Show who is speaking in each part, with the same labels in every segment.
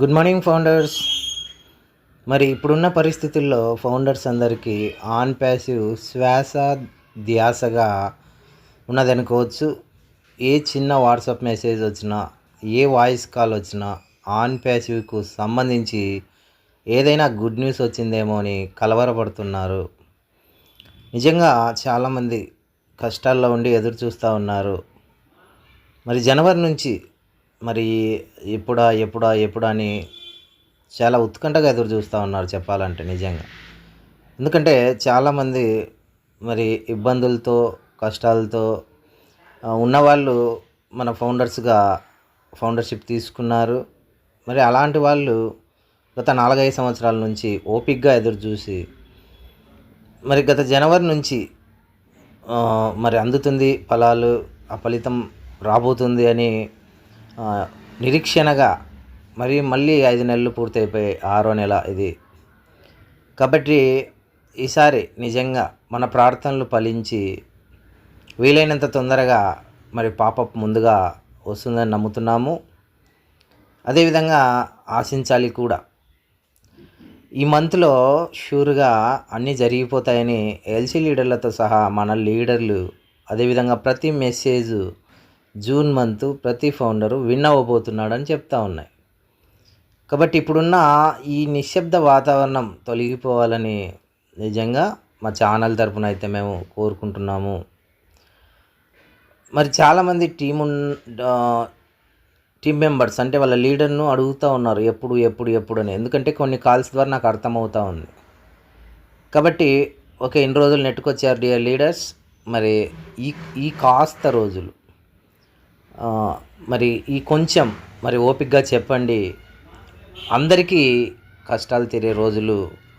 Speaker 1: Good morning founders మరి ఇప్పుడున్న పరిస్థితుల్లో ఫౌండర్స్ అందరికీ ఆన్ ప్యాసివ్ శ్వాస ధ్యాసగా ఉన్నదనుకోవచ్చు. ఏ చిన్న వాట్సాప్ మెసేజ్ వచ్చినా ఏ వాయిస్ కాల్ వచ్చినా ఆన్ ప్యాసివ్కు సంబంధించి ఏదైనా గుడ్ న్యూస్ వచ్చిందేమో అని కలవరపడుతున్నారు. నిజంగా చాలామంది కష్టాల్లో ఉండి ఎదురు చూస్తూ ఉన్నారు. మరి జనవరి నుంచి మరి ఎప్పుడా ఎప్పుడా ఎప్పుడా అని చాలా ఉత్కంఠగా ఎదురు చూస్తూ ఉన్నారు చెప్పాలంటే నిజంగా. ఎందుకంటే చాలామంది మరి ఇబ్బందులతో కష్టాలతో ఉన్నవాళ్ళు మన ఫౌండర్స్గా ఫౌండర్షిప్ తీసుకున్నారు. మరి అలాంటి వాళ్ళు గత నాలుగైదు సంవత్సరాల నుంచి ఓపిక్గా ఎదురు చూసి మరి గత జనవరి నుంచి మరి అందుతుంది ఫలాలు ఆ ఫలితం రాబోతుంది అని నిరీక్షణగా మరి మళ్ళీ ఐదు నెలలు పూర్తయిపోయి ఆరో నెల ఇది. కాబట్టి ఈసారి నిజంగా మన ప్రార్థనలు ఫలించి వీలైనంత తొందరగా మరి పాపప్ ముందుగా వస్తుందని నమ్ముతున్నాము. అదేవిధంగా ఆశించాలి కూడా. ఈ మంత్లో షూర్గా అన్నీ జరిగిపోతాయని ఎల్సీ లీడర్లతో సహా మన లీడర్లు అదేవిధంగా ప్రతి మెసేజ్ జూన్ మంత్ ప్రతి ఫౌండరు విన్ అవ్వబోతున్నాడని చెప్తా ఉన్నాయి. కాబట్టి ఇప్పుడున్న ఈ నిశ్శబ్ద వాతావరణం తొలగిపోవాలని నిజంగా మా ఛానల్ తరపున అయితే మేము కోరుకుంటున్నాము. మరి చాలామంది టీమ్ టీం మెంబర్స్ అంటే వాళ్ళ లీడర్ను అడుగుతూ ఉన్నారు ఎప్పుడు ఎప్పుడు ఎప్పుడు అని. ఎందుకంటే కొన్ని కాల్స్ ద్వారా నాకు అర్థమవుతూ ఉంది. కాబట్టి ఓకే ఇన్ని రోజులు నెట్టుకొచ్చారు డియర్ లీడర్స్ మరి ఈ ఈ కాస్త రోజులు. మరి ఈ కొంచెం మరి ఓపికగా చెప్పండి. అందరికీ కష్టాలు తీరే రోజులు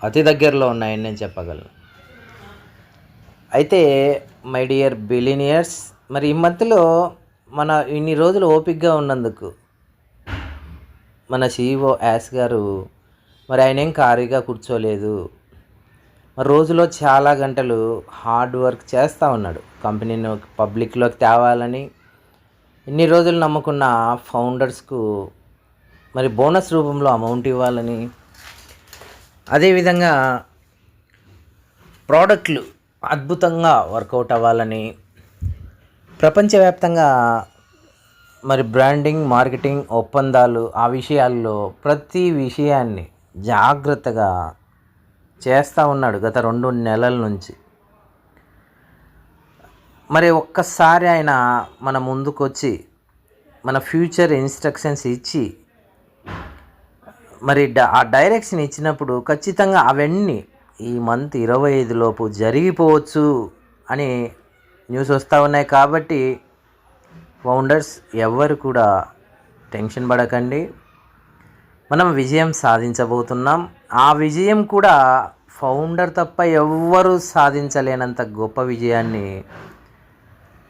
Speaker 1: అతి దగ్గరలో ఉన్నాయని నేను చెప్పగలను. అయితే మై డియర్ బిలినియర్స్ మరి ఈ మధ్యలో మన ఇన్ని రోజులు ఓపికగా ఉన్నందుకు మన సీఈఓ యాస్ గారు మరి ఆయన ఏం ఖాళీగా కూర్చోలేదు. మరి రోజులో చాలా గంటలు హార్డ్ వర్క్ చేస్తూ ఉన్నాడు. కంపెనీని పబ్లిక్లోకి తేవాలని ఇన్ని రోజులు నమ్ముకున్న ఫౌండర్స్కు మరి బోనస్ రూపంలో అమౌంట్ ఇవ్వాలని? అదేవిధంగా ప్రోడక్ట్లు అద్భుతంగా వర్కౌట్ అవ్వాలని ప్రపంచవ్యాప్తంగా మరి బ్రాండింగ్ మార్కెటింగ్ ఒప్పందాలు ఆ విషయాల్లో ప్రతి విషయాన్ని జాగ్రత్తగా చేస్తూ ఉన్నాడు గత రెండు నెలల నుంచి. మరి ఒక్కసారి ఆయన మన ముందుకొచ్చి మన ఫ్యూచర్ ఇన్స్ట్రక్షన్స్ ఇచ్చి మరి డ- ఆ డైరెక్షన్ ఇచ్చినప్పుడు ఖచ్చితంగా అవన్నీ ఈ మంత్ ఇరవై ఐదు లోపు జరిగిపోవచ్చు అని న్యూస్ వస్తూ ఉన్నాయి. కాబట్టి ఫౌండర్స్ ఎవ్వరు కూడా టెన్షన్ పడకండి. మనం విజయం సాధించబోతున్నాం. ఆ విజయం కూడా ఫౌండర్ తప్ప ఎవ్వరూ సాధించలేనంత గొప్ప విజయాన్ని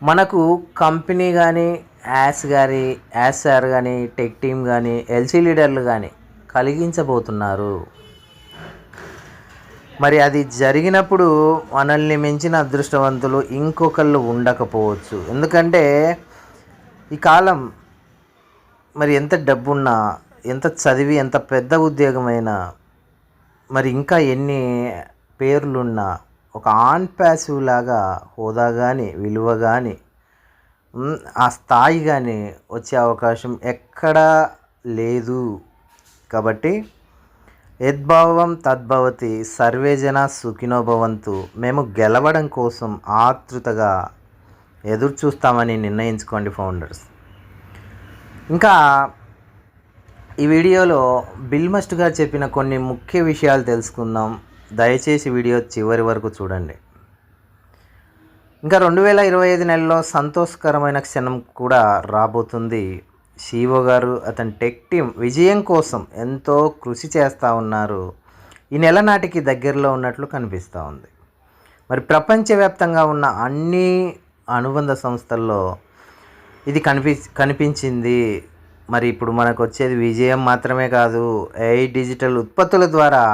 Speaker 1: మనకు కంపెనీ కానీ యాస్ కానీ యాస్ సార్ కానీ టెక్ టీమ్ కానీ ఎల్సీ లీడర్లు కానీ కలిగించబోతున్నారు. మరి అది జరిగినప్పుడు మనల్ని మించిన అదృష్టవంతులు ఇంకొకళ్ళు ఉండకపోవచ్చు. ఎందుకంటే ఈ కాలం మరి ఎంత డబ్బున్నా ఎంత చదివి ఎంత పెద్ద ఉద్యోగమైనా మరి ఇంకా ఎన్ని పేర్లున్నా ఒక ఆన్ ప్యాసివ్ లాగా హోదా కానీ విలువ కానీ ఆ స్థాయి కానీ వచ్చే అవకాశం ఎక్కడా లేదు. కాబట్టి యద్భావం తద్భవతి సర్వే జన మేము గెలవడం కోసం ఆతృతగా ఎదురు చూస్తామని నిర్ణయించుకోండి ఫౌండర్స్. ఇంకా ఈ వీడియోలో బిల్ మస్ట్ గారు చెప్పిన కొన్ని ముఖ్య విషయాలు తెలుసుకుందాం. దయచేసి వీడియో చివరి వరకు చూడండి. ఇంకా రెండు వేల ఇరవై ఐదు నెలలో సంతోషకరమైన క్షణం కూడా రాబోతుంది. శివో గారు అతని టెక్ టీం విజయం కోసం ఎంతో కృషి చేస్తూ ఉన్నారు. ఈ నెల నాటికి దగ్గరలో ఉన్నట్లు కనిపిస్తూ ఉంది. మరి ప్రపంచవ్యాప్తంగా ఉన్న అన్ని అనుబంధ సంస్థల్లో ఇది కనిపి కనిపించింది. మరి ఇప్పుడు మనకు వచ్చేది విజయం మాత్రమే కాదు ఏఐ డిజిటల్ ఉత్పత్తుల ద్వారా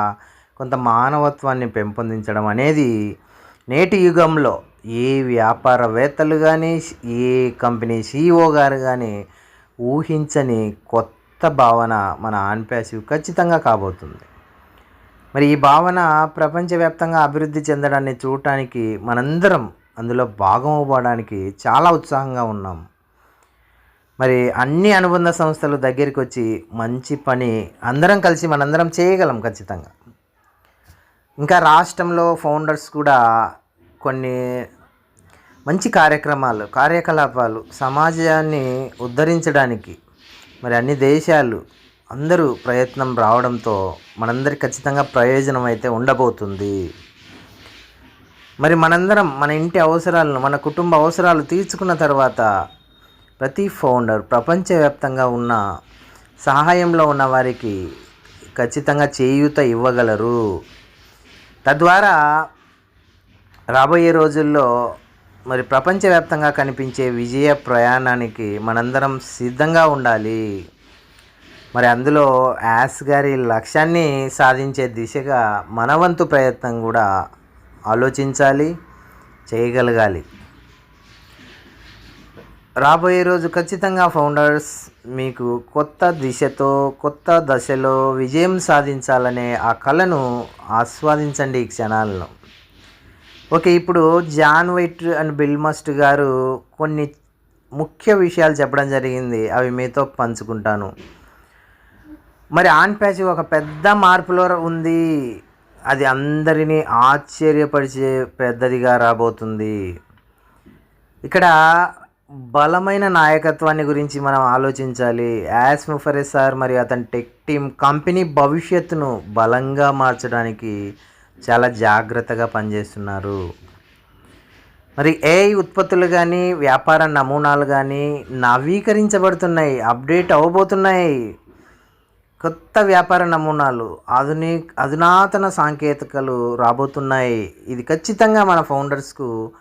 Speaker 1: కొంత మానవత్వాన్ని పెంపొందించడం అనేది నేటి యుగంలో ఏ వ్యాపారవేత్తలు కానీ ఏ కంపెనీ సీఈఓ గారు కానీ ఊహించని కొత్త భావన మన ఆన్పాసివ్ ఖచ్చితంగా కాబోతుంది. మరి ఈ భావన ప్రపంచవ్యాప్తంగా అభివృద్ధి చెందడాన్ని చూడటానికి మనందరం అందులో భాగం అవ్వడానికి చాలా ఉత్సాహంగా ఉన్నాం. మరి అన్ని అనుబంధ సంస్థలు దగ్గరికి వచ్చి మంచి పని అందరం కలిసి మనందరం చేయగలం ఖచ్చితంగా. ఇంకా రాష్ట్రంలో ఫౌండర్స్ కూడా కొన్ని మంచి కార్యక్రమాలు కార్యకలాపాలు సమాజాన్ని ఉద్ధరించడానికి మరి అన్ని దేశాలు అందరూ ప్రయత్నం రావడంతో మనందరికి ఖచ్చితంగా ప్రయోజనం అయితే ఉండబోతుంది. మరి మనందరం మన ఇంటి అవసరాలను మన కుటుంబ అవసరాలు తీర్చుకున్న తర్వాత ప్రతి ఫౌండర్ ప్రపంచవ్యాప్తంగా ఉన్న సహాయంలో ఉన్న వారికి ఖచ్చితంగా చేయూత ఇవ్వగలరు. తద్వారా రాబోయే రోజుల్లో మరి ప్రపంచవ్యాప్తంగా కనిపించే విజయ ప్రయాణానికి మనందరం సిద్ధంగా ఉండాలి. మరి అందులో యాస్ గారి లక్ష్యాన్ని సాధించే దిశగా మనవంతు ప్రయత్నం కూడా ఆలోచించాలి చేయగలగాలి. రాబోయే రోజు ఖచ్చితంగా ఫౌండర్స్ మీకు కొత్త దిశతో కొత్త దశలో విజయం సాధించాలనే ఆ కళను ఆస్వాదించండి ఈ క్షణాలను ఓకే ఇప్పుడు John White and Bill Must గారు కొన్ని ముఖ్య విషయాలు చెప్పడం జరిగింది. అవి మీతో పంచుకుంటాను. మరి ఆన్ ప్యాచ్ ఒక పెద్ద మార్పులో ఉంది. అది అందరినీ ఆశ్చర్యపరిచే పెద్దదిగా రాబోతుంది. ఇక్కడ బలమైన నాయకత్వాన్ని గురించి మనం ఆలోచించాలి. యాస్ ముఫరెస్ సార్ మరియు అతని టెక్ టీమ్ కంపెనీ భవిష్యత్తును బలంగా మార్చడానికి చాలా జాగ్రత్తగా పనిచేస్తున్నారు. మరి ఏఐ ఉత్పత్తులు కానీ వ్యాపార నమూనాలు కానీ నవీకరించబడుతున్నాయి అప్డేట్ అవ్వబోతున్నాయి కొత్త వ్యాపార నమూనాలు ఆధునిక అధునాతన సాంకేతికలు రాబోతున్నాయి. ఇది ఖచ్చితంగా మన ఫౌండర్స్కు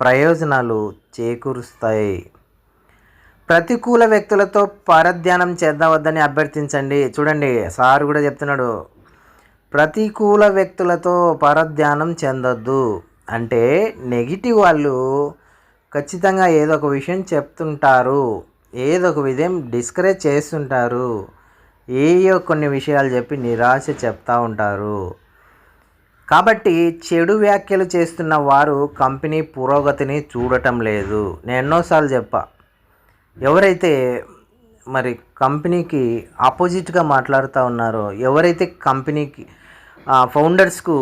Speaker 1: ప్రయోజనాలు చేకూరుస్తాయి. ప్రతికూల వ్యక్తులతో పరధ్యానం చేద్దావద్దని అభ్యర్థించండి. చూడండి సార్ కూడా చెప్తున్నాడు ప్రతికూల వ్యక్తులతో పరధ్యానం చెందొద్దు. అంటే నెగిటివ్ వాళ్ళు ఖచ్చితంగా ఏదో ఒక విషయం చెప్తుంటారు ఏదో ఒక విధం డిస్కరేజ్ చేస్తుంటారు ఏయో కొన్ని విషయాలు చెప్పి నిరాశ చెప్తూ ఉంటారు. కాబట్టి చెడు వ్యాఖ్యలు చేస్తున్న వారు కంపెనీ పురోగతిని చూడటం లేదు. నేను ఎన్నోసార్లు చెప్పా. ఎవరైతే మరి కంపెనీకి ఆపోజిట్గా మాట్లాడుతూ ఉన్నారో ఎవరైతే కంపెనీకి ఫౌండర్స్కు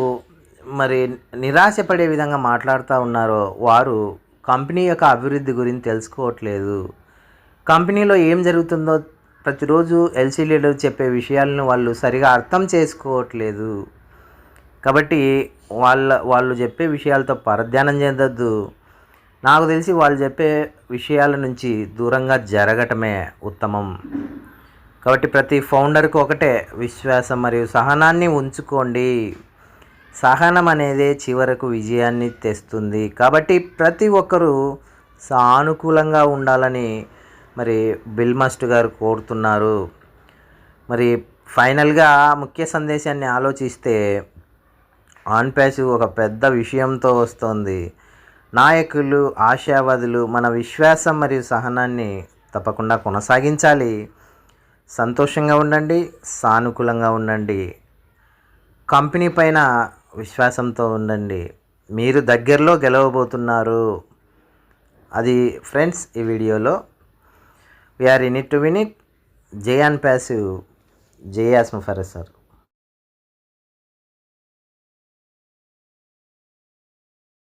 Speaker 1: మరి నిరాశపడే విధంగా మాట్లాడుతూ ఉన్నారో వారు కంపెనీ యొక్క అభివృద్ధి గురించి తెలుసుకోవట్లేదు. కంపెనీలో ఏం జరుగుతుందో ప్రతిరోజు ఎల్సీ లీడర్ చెప్పే విషయాలను వాళ్ళు సరిగా అర్థం చేసుకోవట్లేదు. కాబట్టి వాళ్ళ వాళ్ళు చెప్పే విషయాలతో పరధ్యానం చెందొద్దు నాకు తెలిసి వాళ్ళు చెప్పే విషయాల నుంచి దూరంగా జరగటమే ఉత్తమం. కాబట్టి ప్రతి ఫౌండర్కు ఒకటే విశ్వాసం మరియు సహనాన్ని ఉంచుకోండి. సహనం అనేది చివరకు విజయాన్ని తెస్తుంది. కాబట్టి ప్రతి ఒక్కరూ సానుకూలంగా ఉండాలని మరి బిల్ మస్ట్ గారు కోరుతున్నారు. మరి ఫైనల్గా ముఖ్య సందేశాన్ని ఆలోచిస్తే ఆన్ ప్యాసివ్ ఒక పెద్ద విషయంతో వస్తుంది. నాయకులు ఆశావాదులు మన విశ్వాసం మరియు సహనాన్ని తప్పకుండా కొనసాగించాలి. సంతోషంగా ఉండండి సానుకూలంగా ఉండండి. కంపెనీ పైన విశ్వాసంతో ఉండండి. మీరు దగ్గరలో గెలవబోతున్నారు. అది ఫ్రెండ్స్ ఈ వీడియోలో. We're in it to win it J and passive J యాస్మ sir.